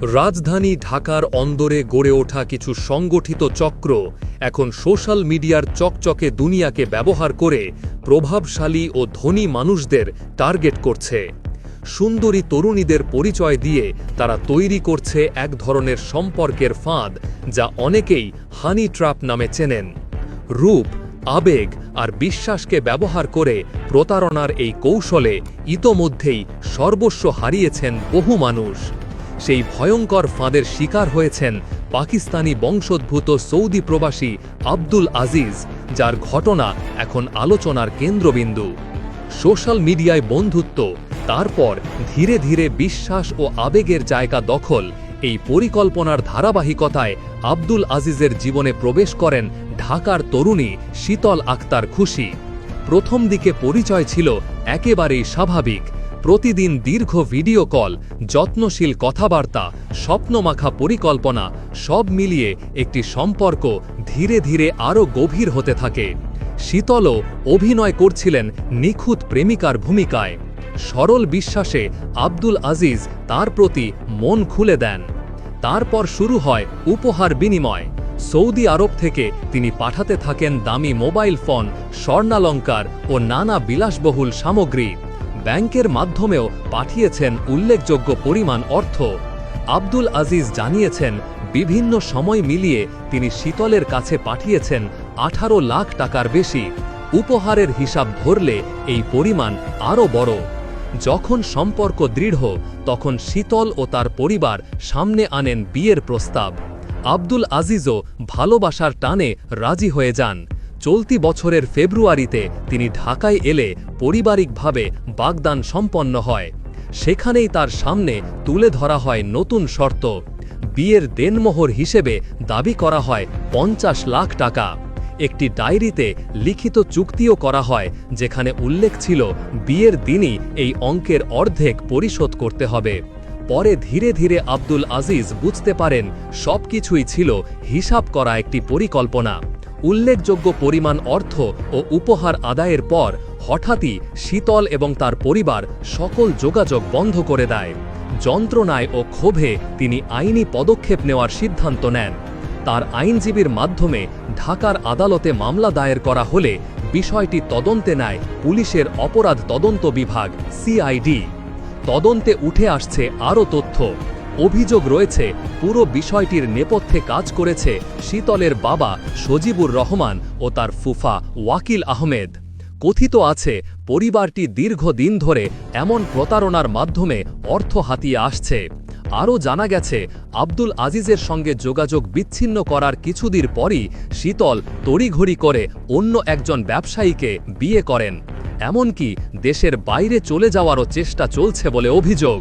রাজধানী ঢাকার অন্দরে গড়ে ওঠা কিছু সংগঠিত চক্র এখন সোশ্যাল মিডিয়ার চকচকে দুনিয়াকে ব্যবহার করে প্রভাবশালী ও ধনী মানুষদের টার্গেট করছে। সুন্দরী তরুণীদের পরিচয় দিয়ে তারা তৈরি করছে এক ধরনের সম্পর্কের ফাঁদ যা অনেকেই হানি ট্র্যাপ নামে চেনেন। রূপ, আবেগ আর বিশ্বাসকে ব্যবহার করে প্রতারণার এই কৌশলে ইতোমধ্যেই সর্বস্ব হারিয়েছেন বহু মানুষ। সেই ভয়ঙ্কর ফাঁদের শিকার হয়েছেন পাকিস্তানি বংশোদ্ভূত সৌদি প্রবাসী আব্দুল আজিজ, যার ঘটনা এখন আলোচনার কেন্দ্রবিন্দু। সোশ্যাল মিডিয়ায় বন্ধুত্ব, তারপর ধীরে ধীরে বিশ্বাস ও আবেগের জায়গা দখল এই পরিকল্পনার ধারাবাহিকতায় আব্দুল আজিজের জীবনে প্রবেশ করেন ঢাকার তরুণী শীতল আক্তার খুশি। প্রথম দিকে পরিচয় ছিল একেবারেই স্বাভাবিক প্রতিদিন দীর্ঘ ভিডিও কল, যত্নশীল কথাবার্তা, স্বপ্নমাখা পরিকল্পনা, সব মিলিয়ে একটি সম্পর্ক ধীরে ধীরে আরও গভীর হতে থাকে। শীতলও অভিনয় করছিলেন নিখুঁত প্রেমিকার ভূমিকায়। সরল বিশ্বাসে আব্দুল আজিজ তার প্রতি মন খুলে দেন। তারপর শুরু হয় উপহার বিনিময়। সৌদি আরব থেকে তিনি পাঠাতে থাকেন দামি মোবাইল ফোন, স্বর্ণালঙ্কার ও নানা বিলাসবহুল সামগ্রী। ব্যাংকের মাধ্যমেও পাঠিয়েছেন উল্লেখযোগ্য পরিমাণ অর্থ। আব্দুল আজিজ জানিয়েছেন, বিভিন্ন সময় মিলিয়ে তিনি শীতলের কাছে পাঠিয়েছেন আঠারো লাখ টাকার বেশি। উপহারের হিসাব ধরলে এই পরিমাণ আরও বড়। যখন সম্পর্ক দৃঢ়, তখন শীতল ও তার পরিবার সামনে আনেন বিয়ের প্রস্তাব। আব্দুল আজিজও ভালোবাসার টানে রাজি হয়ে যান। চলতি বছরের ফেব্রুয়ারিতে তিনি ঢাকায় এলে পারিবারিকভাবে বাগদান সম্পন্ন হয়। সেখানেই তার সামনে তুলে ধরা হয় নতুন শর্ত। বিয়ের দেনমোহর হিসেবে দাবি করা হয় পঞ্চাশ লাখ টাকা। একটি ডায়েরিতে লিখিত চুক্তিও করা হয়, যেখানে উল্লেখ ছিল বিয়ের দিনই এই অঙ্কের অর্ধেক পরিশোধ করতে হবে। পরে ধীরে ধীরে আব্দুল আজিজ বুঝতে পারেন সবকিছুই ছিল হিসাব করা একটি পরিকল্পনা। উল্লেখযোগ্য পরিমাণ অর্থ ও উপহার আদায়ের পর হঠাৎই শীতল এবং তার পরিবার সকল যোগাযোগ বন্ধ করে দেয়। যন্ত্রণায় ও ক্ষোভে তিনি আইনি পদক্ষেপ নেওয়ার সিদ্ধান্ত নেন। তার আইনজীবীর মাধ্যমে ঢাকার আদালতে মামলা দায়ের করা হলে বিষয়টি তদন্তে নেয় পুলিশের অপরাধ তদন্ত বিভাগ, সিআইডি। তদন্তে উঠে আসছে আরও তথ্য। অভিযোগ রয়েছে, পুরো বিষয়টির নেপথ্যে কাজ করেছে শীতলের বাবা সজিবুর রহমান ও তার ফুফা ওয়াকিল আহমেদ। কথিত আছে, পরিবারটি দীর্ঘদিন ধরে এমন প্রতারণার মাধ্যমে অর্থ হাতিয়ে আসছে। আরও জানা গেছে, আব্দুল আজিজের সঙ্গে যোগাযোগ বিচ্ছিন্ন করার কিছুদিন পরই শীতল তড়িঘড়ি করে অন্য একজন ব্যবসায়ীকে বিয়ে করেন। এমনকি দেশের বাইরে চলে যাওয়ারও চেষ্টা চলছে বলে অভিযোগ।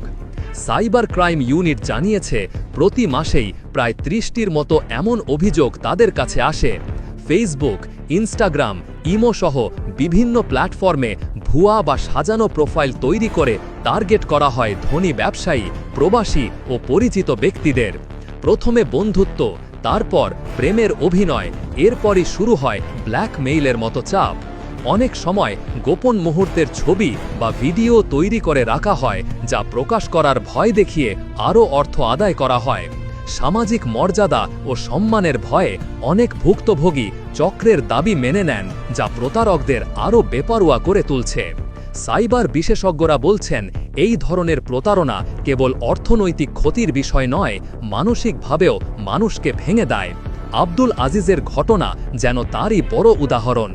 সাইবার ক্রাইম ইউনিট জানিয়েছে, প্রতি মাসেই প্রায় ত্রিশটির মতো এমন অভিযোগ তাদের কাছে আসে। ফেসবুক ইনস্টাগ্রাম ইমো সহ বিভিন্ন প্ল্যাটফর্মে ভুয়া বা সাজানো প্রোফাইল তৈরি করে টার্গেট করা হয় ধনী ব্যবসায়ী, প্রবাসী ও পরিচিত ব্যক্তিদের। প্রথমে বন্ধুত্ব, তারপর প্রেমের অভিনয়, এরপরই শুরু হয় ব্ল্যাকমেইলের মতো চাপ। অনেক সময় গোপন মুহূর্তের ছবি বা ভিডিও তৈরি করে রাখা হয়, যা প্রকাশ করার ভয় দেখিয়ে আরও অর্থ আদায় করা হয়। সামাজিক মর্যাদা ও সম্মানের ভয়ে অনেক ভুক্তভোগী চক্রের দাবি মেনে নেন, যা প্রতারকদের আরও বেপরোয়া করে তুলছে। সাইবার বিশেষজ্ঞরা বলছেন, এই ধরনের প্রতারণা কেবল অর্থনৈতিক ক্ষতির বিষয় নয়, মানসিকভাবেও মানুষকে ভেঙে দেয়। আব্দুল আজিজের ঘটনা যেন তারই বড় উদাহরণ।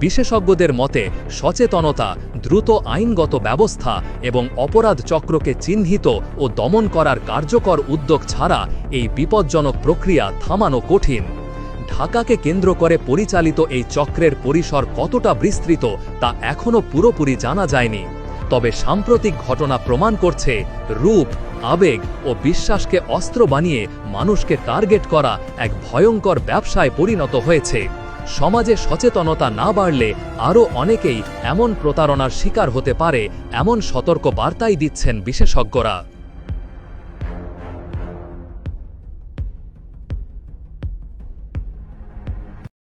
বিশেষজ্ঞদের মতে, সচেতনতা, দ্রুত আইনগত ব্যবস্থা এবং অপরাধ চক্রকে চিহ্নিত ও দমন করার কার্যকর উদ্যোগ ছাড়া এই বিপজ্জনক প্রক্রিয়া থামানো কঠিন। ঢাকাকে কেন্দ্র করে পরিচালিত এই চক্রের পরিসর কতটা বিস্তৃত তা এখনও পুরোপুরি জানা যায়নি। তবে সাম্প্রতিক ঘটনা প্রমাণ করছে, রূপ, আবেগ ও বিশ্বাসকে অস্ত্র বানিয়ে মানুষকে টার্গেট করা এক ভয়ঙ্কর ব্যবসায় পরিণত হয়েছে। সমাজে সচেতনতা না বাড়লে আরও অনেকেই এমন প্রতারণার শিকার হতে পারে, এমন সতর্ক বার্তাই দিচ্ছেন বিশেষজ্ঞরা।